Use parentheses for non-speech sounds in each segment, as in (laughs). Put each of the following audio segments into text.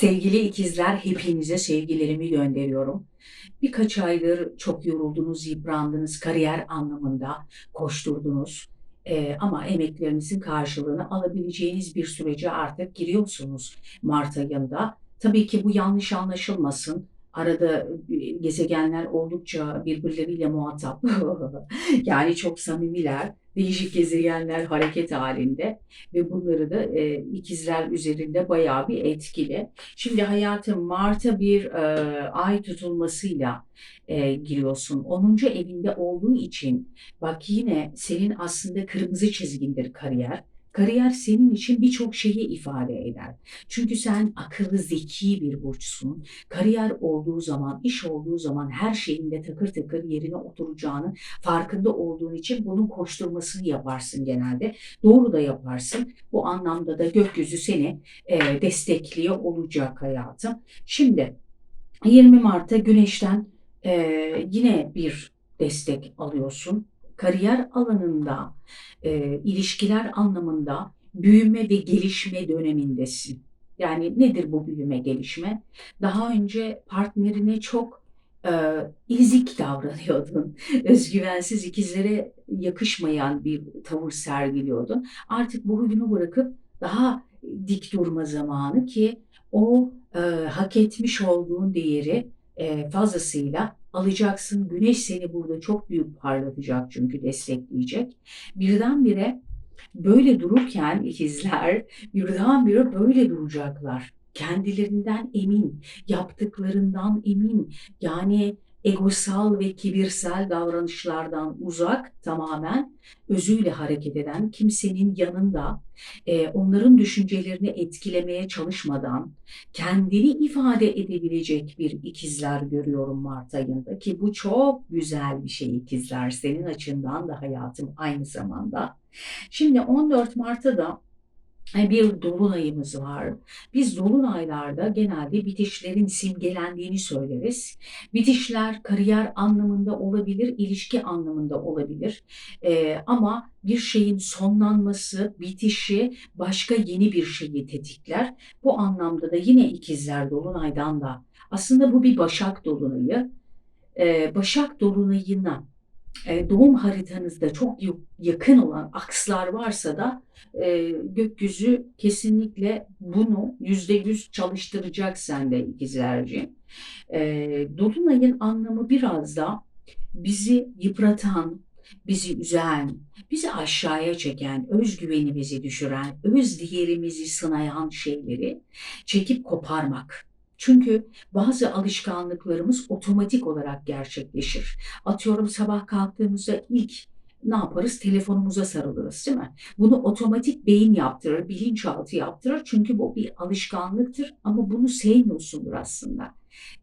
Sevgili ikizler, hepinize sevgilerimi gönderiyorum. Birkaç aydır çok yoruldunuz, yıprandınız, kariyer anlamında koşturdunuz. Ee, ama emeklerinizin karşılığını alabileceğiniz bir sürece artık giriyorsunuz Mart ayında. Tabii ki bu yanlış anlaşılmasın. Arada e, gezegenler oldukça birbirleriyle muhatap. (laughs) Yani çok samimiler. Değişik gezegenler hareket halinde ve bunları da e, ikizler üzerinde bayağı bir etkili. Şimdi hayatım Mart'a bir e, ay tutulmasıyla e, giriyorsun. 10. evinde olduğu için bak yine senin aslında kırmızı çizgindir kariyer. Kariyer senin için birçok şeyi ifade eder. Çünkü sen akıllı, zeki bir burçsun. Kariyer olduğu zaman, iş olduğu zaman her şeyinde takır takır yerine oturacağını farkında olduğun için bunun koşturmasını yaparsın genelde. Doğru da yaparsın. Bu anlamda da gökyüzü seni e, destekliyor olacak hayatım. Şimdi 20 Mart'ta Güneş'ten e, yine bir destek alıyorsun. Kariyer alanında, e, ilişkiler anlamında büyüme ve gelişme dönemindesin. Yani nedir bu büyüme gelişme? Daha önce partnerine çok e, ezik davranıyordun. (laughs) Özgüvensiz ikizlere yakışmayan bir tavır sergiliyordun. Artık bu huyunu bırakıp daha dik durma zamanı ki o e, hak etmiş olduğun değeri e, fazlasıyla alacaksın. Güneş seni burada çok büyük parlatacak çünkü destekleyecek. Birdenbire böyle dururken ikizler birdenbire böyle duracaklar. Kendilerinden emin, yaptıklarından emin. Yani egosal ve kibirsel davranışlardan uzak tamamen özüyle hareket eden kimsenin yanında e, onların düşüncelerini etkilemeye çalışmadan kendini ifade edebilecek bir ikizler görüyorum Mart ayında ki bu çok güzel bir şey ikizler senin açından da hayatım aynı zamanda. Şimdi 14 Mart'ta da bir dolunayımız var. Biz dolunaylarda genelde bitişlerin simgelendiğini söyleriz. Bitişler kariyer anlamında olabilir, ilişki anlamında olabilir. Ee, ama bir şeyin sonlanması, bitişi başka yeni bir şeyi tetikler. Bu anlamda da yine ikizler dolunaydan da aslında bu bir başak dolunayı. Ee, başak dolunayına e, doğum haritanızda çok yakın olan akslar varsa da e, gökyüzü kesinlikle bunu yüzde yüz çalıştıracak sende ikizlerci. E, Dolunay'ın anlamı biraz da bizi yıpratan, bizi üzen, bizi aşağıya çeken, özgüvenimizi düşüren, öz değerimizi sınayan şeyleri çekip koparmak. Çünkü bazı alışkanlıklarımız otomatik olarak gerçekleşir. Atıyorum sabah kalktığımızda ilk ne yaparız? Telefonumuza sarılırız değil mi? Bunu otomatik beyin yaptırır, bilinçaltı yaptırır. Çünkü bu bir alışkanlıktır ama bunu sevmiyorsundur aslında.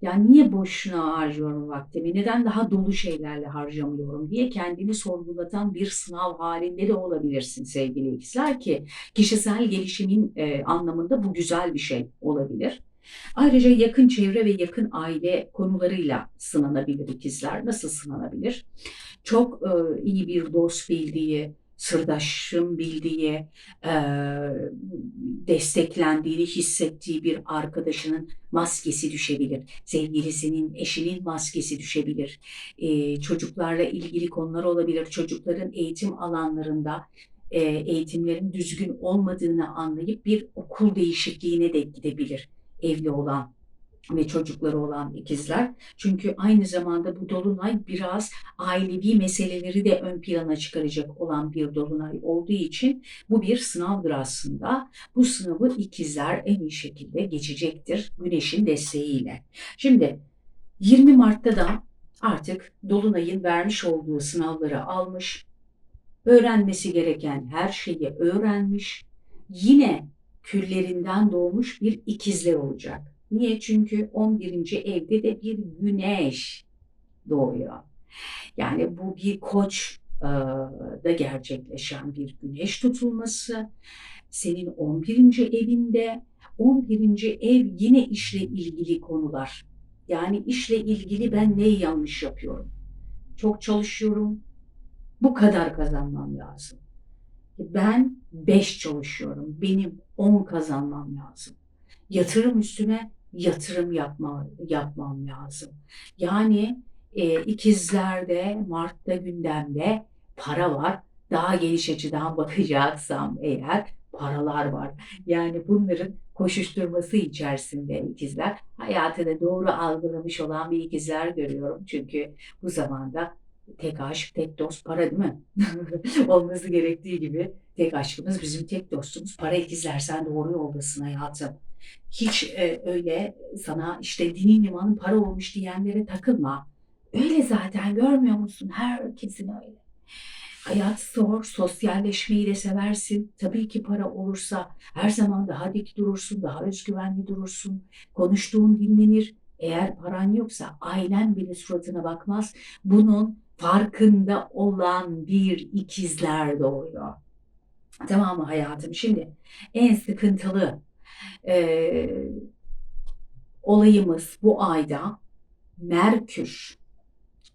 Yani niye boşuna harcıyorum vaktimi, neden daha dolu şeylerle harcamıyorum diye kendini sorgulatan bir sınav halinde de olabilirsin sevgili ikizler ki kişisel gelişimin anlamında bu güzel bir şey olabilir. Ayrıca yakın çevre ve yakın aile konularıyla sınanabilir ikizler. Nasıl sınanabilir? Çok e, iyi bir dost bildiği, sırdaşım bildiği, e, desteklendiğini hissettiği bir arkadaşının maskesi düşebilir. Sevgilisinin, eşinin maskesi düşebilir. E, çocuklarla ilgili konular olabilir. Çocukların eğitim alanlarında e, eğitimlerin düzgün olmadığını anlayıp bir okul değişikliğine de gidebilir evli olan ve çocukları olan ikizler. Çünkü aynı zamanda bu dolunay biraz ailevi meseleleri de ön plana çıkaracak olan bir dolunay olduğu için bu bir sınavdır aslında. Bu sınavı ikizler en iyi şekilde geçecektir güneşin desteğiyle. Şimdi 20 Mart'ta da artık dolunayın vermiş olduğu sınavları almış, öğrenmesi gereken her şeyi öğrenmiş, yine küllerinden doğmuş bir ikizler olacak. Niye? Çünkü 11. evde de bir güneş doğuyor. Yani bu bir koç e, da gerçekleşen bir güneş tutulması. Senin 11. evinde 11. ev yine işle ilgili konular. Yani işle ilgili ben neyi yanlış yapıyorum? Çok çalışıyorum. Bu kadar kazanmam lazım. Ben 5 çalışıyorum. Benim 10 kazanmam lazım. yatırım üstüne yatırım yapma, yapmam lazım. Yani e, ikizlerde Mart'ta gündemde para var. Daha geniş açıdan bakacaksam eğer paralar var. Yani bunların koşuşturması içerisinde ikizler. Hayatını doğru algılamış olan bir ikizler görüyorum. Çünkü bu zamanda tek aşk, tek dost para değil mi? (laughs) Olması gerektiği gibi tek aşkımız bizim tek dostumuz. Para ikizler sen doğru yoldasın hayatım. Hiç e, öyle sana işte dinin imanın para olmuş diyenlere takılma. Öyle zaten görmüyor musun? Herkesin öyle. Hayat zor, sosyalleşmeyi de seversin. Tabii ki para olursa her zaman daha dik durursun, daha özgüvenli durursun. Konuştuğun dinlenir. Eğer paran yoksa ailen bile suratına bakmaz. Bunun farkında olan bir ikizler doğuyor. Tamam mı hayatım? Şimdi en sıkıntılı eee, olayımız bu ayda Merkür,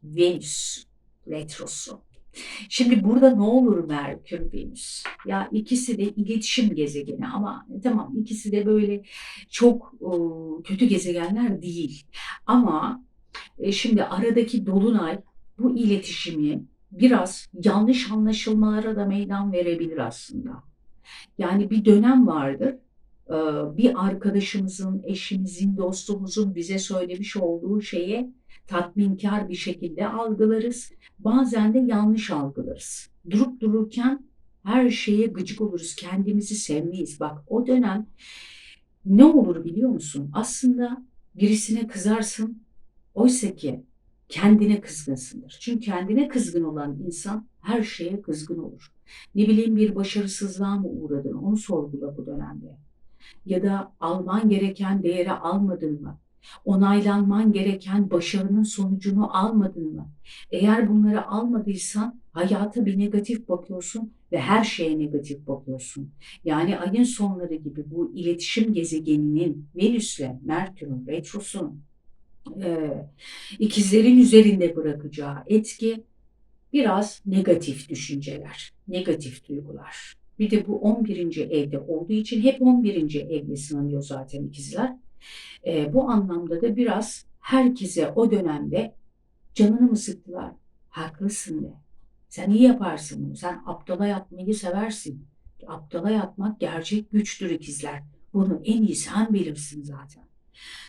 Venüs retrosu. Şimdi burada ne olur Merkür, Venüs? Ya ikisi de iletişim gezegeni ama tamam ikisi de böyle çok e, kötü gezegenler değil. Ama e, şimdi aradaki dolunay bu iletişimi biraz yanlış anlaşılmalara da meydan verebilir aslında. Yani bir dönem vardır. e, Bir arkadaşımızın, eşimizin, dostumuzun bize söylemiş olduğu şeye tatminkar bir şekilde algılarız. Bazen de yanlış algılarız. Durup dururken her şeye gıcık oluruz. Kendimizi sevmeyiz. Bak o dönem ne olur biliyor musun? Aslında birisine kızarsın. Oysa ki kendine kızgınsındır. Çünkü kendine kızgın olan insan her şeye kızgın olur. Ne bileyim bir başarısızlığa mı uğradın onu sorgula bu dönemde. Ya da alman gereken değeri almadın mı? Onaylanman gereken başarının sonucunu almadın mı? Eğer bunları almadıysan hayata bir negatif bakıyorsun ve her şeye negatif bakıyorsun. Yani ayın sonları gibi bu iletişim gezegeninin Venüs'le Merkür'ün retrosunun e, ikizlerin üzerinde bırakacağı etki biraz negatif düşünceler, negatif duygular. Bir de bu 11. evde olduğu için hep 11. evle sınanıyor zaten ikizler. E, bu anlamda da biraz herkese o dönemde canını mı sıktılar? Haklısın de. Sen iyi yaparsın bunu. Sen aptala yatmayı seversin. Aptala yatmak gerçek güçtür ikizler. Bunu en iyi sen bilirsin zaten.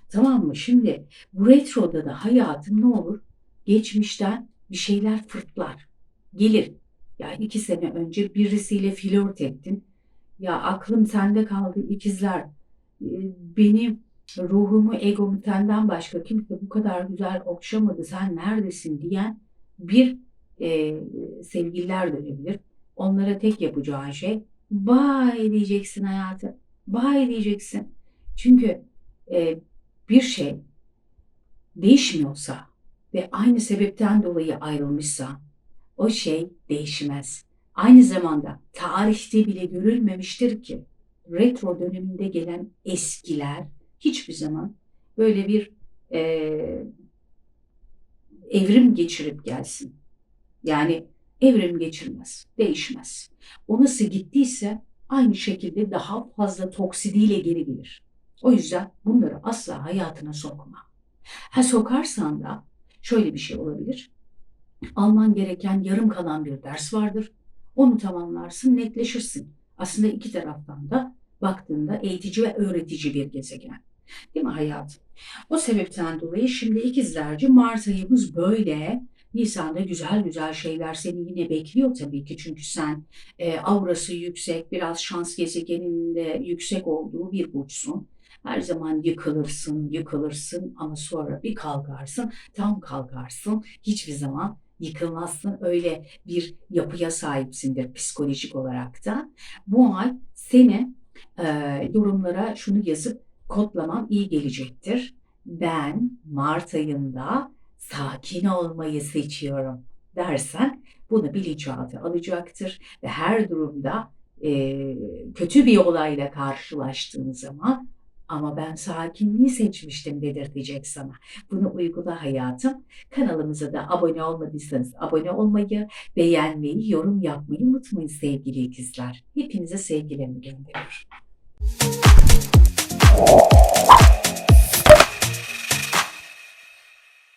Tamam mı? Şimdi bu retroda da hayatın ne olur? Geçmişten bir şeyler fırtlar. Gelir. Yani iki sene önce birisiyle flört ettin. Ya aklım sende kaldı ikizler. Ee, Beni ruhumu, egomu senden başka kimse bu kadar güzel okşamadı. Sen neredesin diyen bir e, sevgililer dönebilir. Onlara tek yapacağın şey bay diyeceksin hayatı. Bay diyeceksin. Çünkü e, bir şey değişmiyorsa ve aynı sebepten dolayı ayrılmışsa o şey değişmez. Aynı zamanda tarihte bile görülmemiştir ki retro döneminde gelen eskiler hiçbir zaman böyle bir e, evrim geçirip gelsin. Yani evrim geçirmez, değişmez. O nasıl gittiyse aynı şekilde daha fazla toksidiyle geri gelir. O yüzden bunları asla hayatına sokma. Ha sokarsan da şöyle bir şey olabilir. Alman gereken yarım kalan bir ders vardır. Onu tamamlarsın, netleşirsin. Aslında iki taraftan da baktığında eğitici ve öğretici bir gezegen. Değil mi hayatım? O sebepten dolayı şimdi ikizlerci Mart ayımız böyle. Nisan'da güzel güzel şeyler seni yine bekliyor tabii ki. Çünkü sen e, aurası yüksek, biraz şans gezegeninin de yüksek olduğu bir burçsun. Her zaman yıkılırsın, yıkılırsın ama sonra bir kalkarsın, tam kalkarsın. Hiçbir zaman yıkılmazsın. Öyle bir yapıya sahipsindir psikolojik olarak da. Bu ay seni e, yorumlara şunu yazıp kodlamam iyi gelecektir. Ben Mart ayında sakin olmayı seçiyorum dersen bunu bilinçaltı alacaktır ve her durumda e, kötü bir olayla karşılaştığın zaman ama ben sakinliği seçmiştim dedirtecek sana. Bunu uygula hayatım. Kanalımıza da abone olmadıysanız abone olmayı, beğenmeyi, yorum yapmayı unutmayın sevgili ikizler. Hepinize sevgilerimi gönderiyorum.